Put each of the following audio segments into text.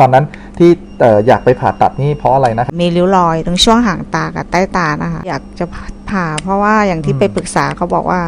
ตอนนั้นที่เอ่ออยากไปผ่าตัดนี่เพราะอะไรนะครับมีริ้วรอยตรงช่วงห่างตากับใต้ตานะคะ อยากจะผ่า เพราะว่าอย่างที่อืมไปปรึกษาเขาบอกว่า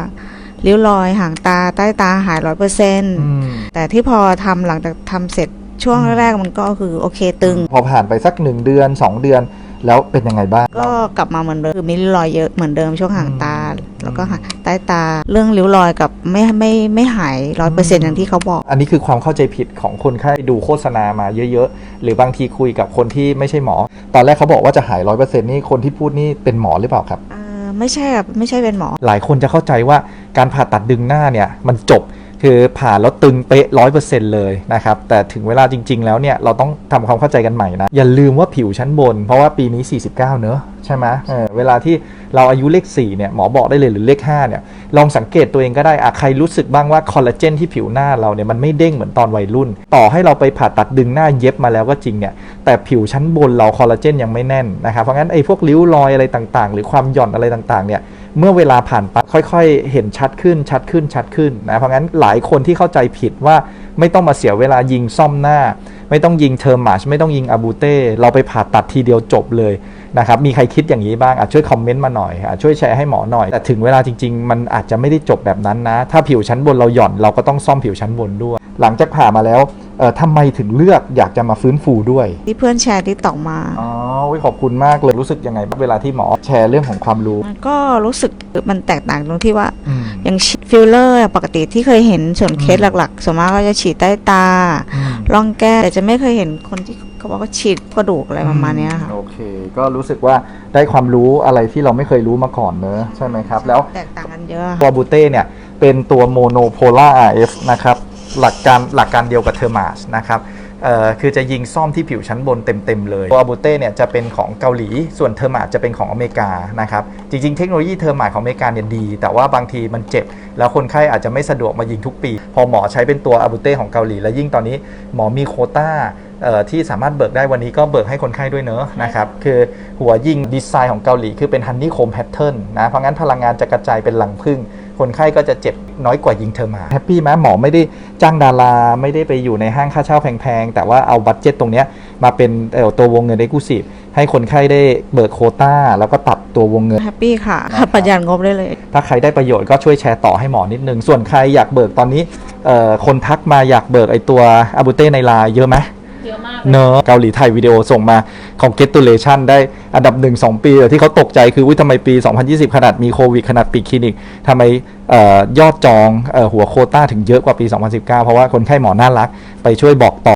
ริ้วรอยห่างตาใต้ตาหายร้อยเปอร์เซ็นต์อืมแต่ที่พอทำหลังจากทำเสร็จช่วงแรกๆมันก็คือโอเคตึง พอผ่านไปสักหนึ่งเดือน 2 เดือน แล้วเป็นยังไงบ้าง ก็กลับมาเหมือนเดิมคือมีริ้วรอยเยอะเหมือนเดิมช่วงห่างตาอืม แล้วก็หาใต้ตาเรื่องริ้วรอยกับไม่ไม่ไม่หายร้อยเปอร์เซ็นต์อย่างที่เขาบอก อันนี้คือความเข้าใจผิดของคนไข้ดูโฆษณามาเยอะๆ หรือบางทีคุยกับคนที่ไม่ใช่หมอ ตอนแรกเขาบอกว่าจะหายร้อยเปอร์เซ็นต์นี่คนที่พูดนี่เป็นหมอหรือเปล่าครับเอ่อไม่ใช่ครับไม่ใช่เป็นหมอ หลายคนจะเข้าใจว่าการผ่าตัดดึงหน้าเนี่ยมันจบ คือผ่าแล้วตึงเป๊ะร้อยเปอร์เซ็นต์เลยนะครับ แต่ถึงเวลาจริง ๆ แล้วเนี่ย เราต้องทำความเข้าใจกันใหม่นะ อย่าลืมว่าผิวชั้นบน เพราะว่าปีนี้ 49 เนอะใช่ไหมเออเวลาที่เราอายุเลข 4 เนี่ย หมอบอกได้เลยหรือเลข 5 เนี่ย ลองสังเกตตัวเองก็ได้อะใครรู้สึกบ้างว่าคอลลาเจนที่ผิวหน้าเราเนี่ยมันไม่เด้งเหมือนตอนวัยรุ่น ต่อให้เราไปผ่าตัดดึงหน้าเย็บมาแล้วก็จริงเนี่ย แต่ผิวชั้นบนเราคอลลาเจนยังไม่แน่นนะครับเพราะงั้นไอ้พวกริ้วรอยอะไรต่างๆ หรือความหย่อนอะไรต่างๆเนี่ยเมื่อเวลาผ่านไปค่อยๆ เห็นชัดขึ้นชัดขึ้นชัดขึ้นนะเพราะงั้นหลายคนที่เข้าใจผิดว่าไม่ต้องมาเสียเวลายิงซ่อมหน้า ไม่ต้องยิงเทอร์มาชไม่ต้องยิงอาบูเต้เราไปผ่าตัดทีเดียวจบเลยนะครับมีใครคิดอย่างนี้บ้างอาจช่วยคอมเมนต์มาหน่อยอะช่วยแชร์ให้หมอหน่อย แต่ถึงเวลาจริง ๆ มันอาจจะไม่ได้จบแบบนั้นนะ ถ้าผิวชั้นบนเราหย่อนเราก็ต้องซ่อมผิวชั้นบนด้วย หลังจากผ่ามาแล้ว อ่อทำไมถึงเลือกอยากจะมาฟื้นฟูด้วย ที่เพื่อนแชร์ที่ตอกมา อ๋ออุ๊ยขอบคุณมากเลยรู้สึกยังไงบ้างเวลาที่หมอแชร์เรื่องของความรู้มันก็รู้สึกมันแตกต่างตรงที่ว่า อืม อย่างฉีดฟิลเลอร์ปกติที่เคยเห็นส่วนเคสอืมหลักๆส่วนมากก็จะฉีดใต้ตา อืม ร่องแก้มแต่จะไม่เคยเห็นคนที่เขาบอกว่าฉีดกระดูกอะไรประมาณเนี้ยค่ะ โอเค ก็รู้สึกว่าได้ความรู้อะไรที่เราไม่เคยรู้มาก่อนเนอะใช่ไหมครับ แล้วแตกต่างกันเยอะตัวบูเต้เนี่ยเป็นตัวโมโนโพล่า RF นะครับ หลักการหลักการเดียวกับเทอร์มาสนะครับเอ่อคือจะยิงซ่อมที่ผิวชั้นบนเต็ม ๆ เลยตัวอาบูเต้เนี่ยจะเป็นของเกาหลี ส่วนเทอร์มาสจะเป็นของอเมริกานะครับจริง ๆ เทคโนโลยีเทอร์มาสของอเมริกาเนี่ยดี แต่ว่าบางทีมันเจ็บ แล้วคนไข้อาจจะไม่สะดวกมายิงทุกปี พอหมอใช้เป็นตัวอาบูเต้ของเกาหลี และยิ่งตอนนี้หมอมีโควต้าเอ่อที่สามารถเบิกได้วันนี้ก็เบิกให้คนไข้ด้วยเนอะนะครับคือหัวยิงดีไซน์ของเกาหลีคือเป็นฮันนี่โคมแพทเทิร์นนะเพราะงั้นพลังงานจะกระจายเป็นหลังพึ่ง คนไข้ก็จะเจ็บน้อยกว่ายิงเทอร์มาแฮปปี้ไหมหมอไม่ได้จ้างดาราไม่ได้ไปอยู่ในห้างค่าเช่าแพงๆ แต่ว่าเอาบัตเจ็ตตรงเนี้ยมาเป็นเอ่อตัววงเงินเอ็กซ์คลูซีฟให้คนไข้ได้เบิกโควต้า แล้วก็ตัดตัววงเงินแฮปปี้ค่ะนะครับประหยัดงบได้เลย ถ้าใครได้ประโยชน์ก็ช่วยแชร์ต่อให้หมอนิดนึง ส่วนใครอยากเบิกตอนนี้เอ่อคนทักมาอยากเบิกไอตัวอาบูเต้ในไลน์เยอะไหม เนอะเกาหลีไทยวิดีโอส่งมาของ g e t u l a t i o n ได้อันดับ 1 2 ปี แต่ที่เขาตกใจคือวิทำไมปี 2020 ขนาดมีโควิด ขนาดปิดคลินิกทำไมออยอดจองออหัวโคต้าถึงเยอะกว่าปี 2019 เพราะว่าคนไข้หมอน่ารักไปช่วยบอกต่อ